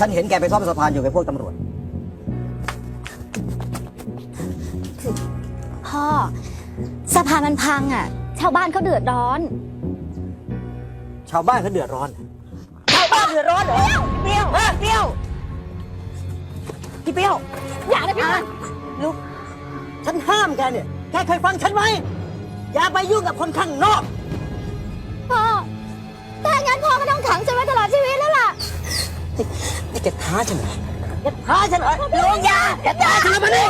ฉันเห็นแกไปซ่อมสะพานอยู่กับพวกตำรวจ พ่อ สะพานมันพังอะ ชาวบ้านเขาเดือดร้อน ชาวบ้านเขาเดือดร้อน ชาวบ้านเดือดร้อนเหรอเปรี้ยวฮะเปรี้ยวพี่เปรี้ยว อย่าเลยพี่อะมันลูก ฉันห้ามแกเนี่ย แกเคยฟังฉันไหม อย่าไปยุ่งกับคนข้างนอก พ่อ ถ้างั้นพ่อก็ต้องขังฉันไว้ แกท้าฉันเหรอแกท้าฉันเหรอลุงยาแกท้าฉันเหรอมาดิ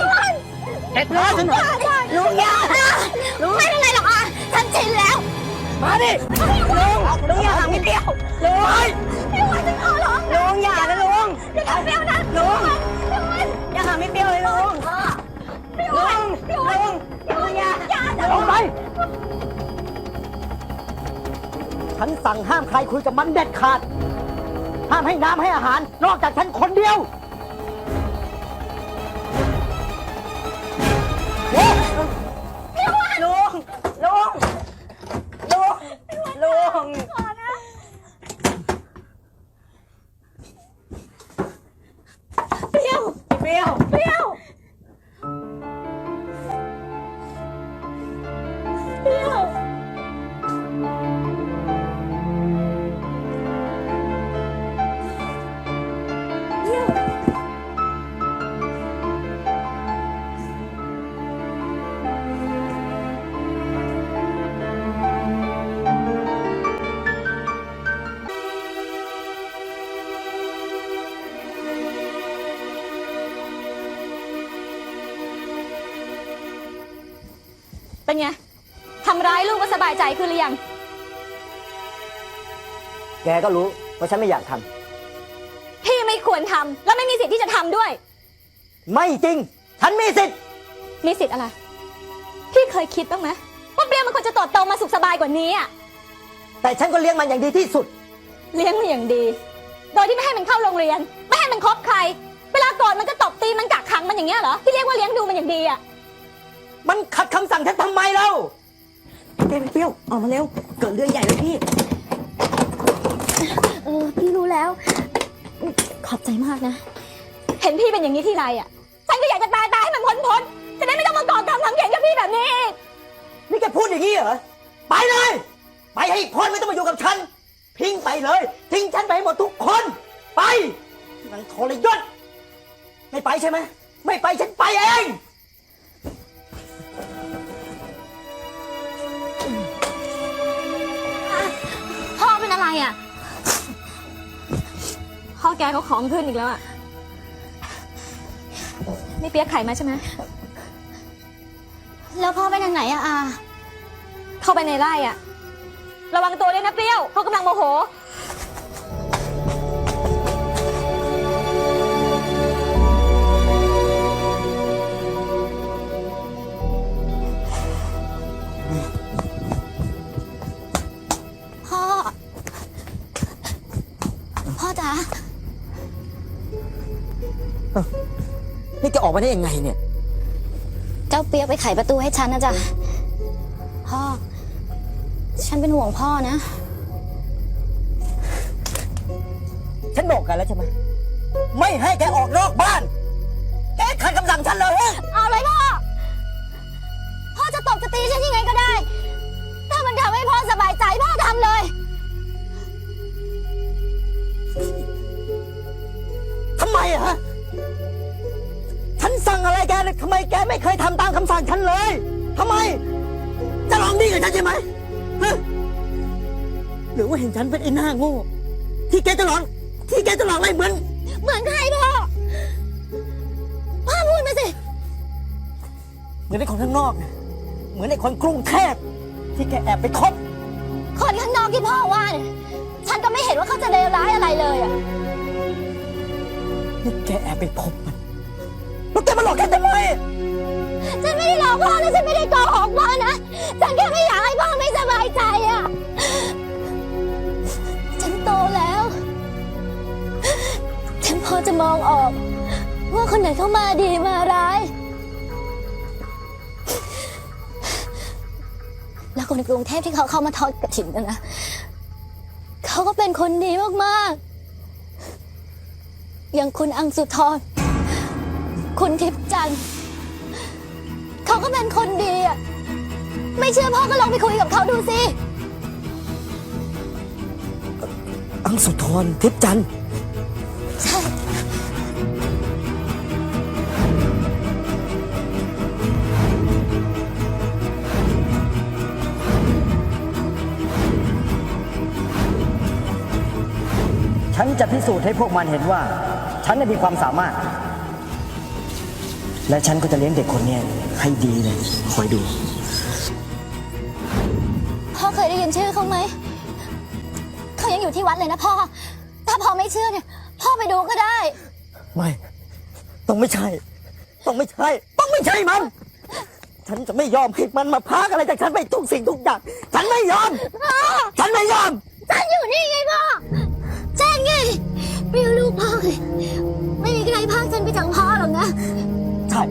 แกท้าฉันเหรอลุงยาไม่เป็นไรหรอกอะฉันชินแล้ว มาดิลุงลุงอย่าห่างพี่เปรี้ยวลุงพี่วันฉันขอร้องลุงอย่านะลุงอย่าทำเปรี้ยวนะลุงพี่วันอย่าห่างพี่เปรี้ยวเลยลุงพ่อพี่ลุวันงพี่ลุวันงลุงอย่าอย่าจะลงไปฉันสั่งห้ามใครคุยกับมันเด็ดขาด ห้ามให้น้ำให้อาหาร นอกจากฉันคนเดียว เป็นไงทำร้ายลูกก็สบายใจขึ้นหรือยัง แกก็รู้ว่าฉันไม่อยากทพี่ไม่ควรทำและไม่มีสิทธิ์ที่จะทำด้วยำไม่จริง ฉันมีสิทธิ์ มีสิทธิ์อะไร พี่เคยคิดบ้างไหมว่าเปรี้ยวมันควรจะโตโตมาสุขสบายกว่านี้อะแต่ฉันก็เลี้ยงมันอย่างดีที่สุด เลี้ยงมันอย่างดี โดยที่ไม่ให้มันเข้าโรงเรียน ไม่ให้มันคบใคร เวลาโกรธมันก็ตบตีมันกักขังมันอย่างเงี้ยเหรอที่เรียกว่าเลี้ยงดูมันอย่างดีอะ มันขัดคำสั่งฉันทำไมเล่าแกเปรี้ยวออกมาเร็ว เกิดเรื่องใหญ่เลยพี่ เออพี่รู้แล้ว ขอบใจมากนะ เห็นพี่เป็นอย่างนี้ที่ไรอะ ฉันก็อยากจะตายตายให้มันพ้นพ้นๆจะได้ไม่ต้องมาก่อกรรมทำเข็นกับพี่แบบนี้อีกนี่แกพูดอย่างนี้เหรอ ไปเลย ไปให้พ้นไม่ต้องมาอยู่กับฉัน ทิ้งไปเลย ทิ้งฉันไปให้หมดทุกคน ไปนังทรยศไม่ไปใช่ไหม ไม่ไปฉันไปเอง พ่อแกก็ของขึ้นอีกแล้วอะนี่เปียกไข่มาใช่ไหมแล้วพ่อไปทางไหนอะอา เข้าไปในไร่อะระวังตัวด้วยนะเปรี้ยวเขากำลังโมโห นี่แกออกมาได้ยังไงเนี่ย เจ้าเปียกไปไขประตูให้ฉันนะจ๊ะ พ่อ ฉันเป็นห่วงพ่อนะ ฉันบอกกันแล้วใช่ไหมไม่ให้แกออกนอกบ้าน แกขัดคำสั่งฉันเลย เอาเลยพ่อ พ่อจะตบจะตีฉันยังไงก็ได้ ถ้ามันทำให้พ่อสบายใจพ่อทำเลยทำไมอะ เนี่ยทำไมแกไม่เคยทำตามคำสั่งฉันเลยทำไม จะลองดีกับฉันใช่ไหมฮะหรือว่าเห็นฉันเป็นไอ้หน้าโง่ ที่แกจะหลอกที่แกจะหลอกอะไรเหมือน เหมือนใครพ่อ พ่อพูดมาสิ เหมือนไอ้คนข้างนอกนะเหมือนไอ้คนกรุงเทพที่แกแอบไปคบ คนข้างนอกที่พ่อว่าเนี่ย ฉันก็ไม่เห็นว่าเขาจะเลวร้ายอะไรเลยอะ นี่แกแอบไปคบมัน อกพ่อและฉันไม่ได้โกหกพ่อนะ ฉันแค่ไม่อยากให้พ่อไม่สบายใจอะฉันโตแล้ว ฉันพอจะมองออก ว่าคนไหนเข้ามาดีมาร้าย แล้วคนในกรุงเทพที่เขาเข้ามาทอดกระถิ่นกันนะ เขาก็เป็นคนดีมากๆ อย่างคุณอังสุธรคุณทิพย์จันทร์ เขาก็เป็นคนดีอะไม่เชื่อพ่อก็ลองไปคุยกับเขาดูสิ อังสุธรทิพย์จันทร์ใช่ ฉันจะพิสูจน์ให้พวกมันเห็นว่า ฉันน่ะมีความสามารถ และฉันก็จะเลี้ยงเด็กคนเนี้ย ให้ดีเลยคอยดู พ่อเคยได้ยินชื่อเขาไหม เขายังอยู่ที่วัดเลยนะพ่อ ถ้าพ่อไม่เชื่อเนี่ย พ่อไปดูก็ได้ ไม่ ต้องไม่ใช่ ต้องไม่ใช่ ต้องไม่ใช่มัน ฉันจะไม่ยอมให้มันมาพากอะไรจากฉันไปทุกสิ่งทุกอย่าง ฉันไม่ยอมฉันไม่ยอม ฉันอยู่นี่ไงพ่อแจ้งไงไม่รู้ลูกพ่อเลยไม่มีใครพากฉันไปจากพ่อหรอกนะ ใช่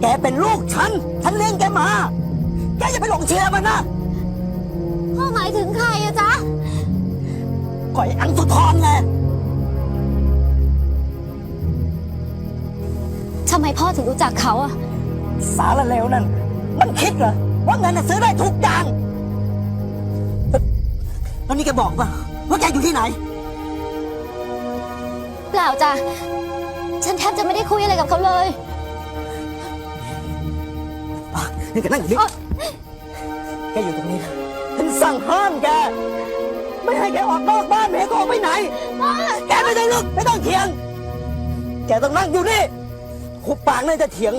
แกเป็นลูกฉัน ฉันเลี้ยงแกมา แกอย่าไปหลงเชื่อมันนะพ่อหมายถึงใครอะจ๊ะก่อยอังสุธรไงทำไมพ่อถึงรู้จักเขาอะสารเลวนั่น มันคิดเหรอ ว่าเงินน่ะซื้อได้ทุกอย่างแล้วนี่แกบอกป่ะว่าแกอยู่ที่ไหน เปล่าจ้ะ ฉันแทบจะไม่ได้คุยอะไรกับเขาเลย นี่แกนั่งอยู่นี่แกอยู่ตรงนี้นะฉันสั่งห้ามแก ไม่ให้แกออกนอกบ้านไม่ให้แกออกไปไหน แกไม่ต้องลุกไม่ต้องเถียง แกต้องนั่งอยู่นี่หุบปากน่าจะเถียง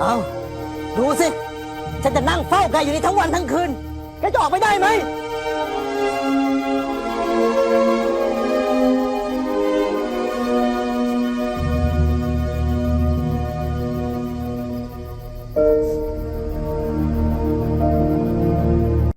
เอาดูสิ ฉันจะนั่งเฝ้าแกอยู่นี่ทั้งวันทั้งคืน แกจะออกไปได้ไหม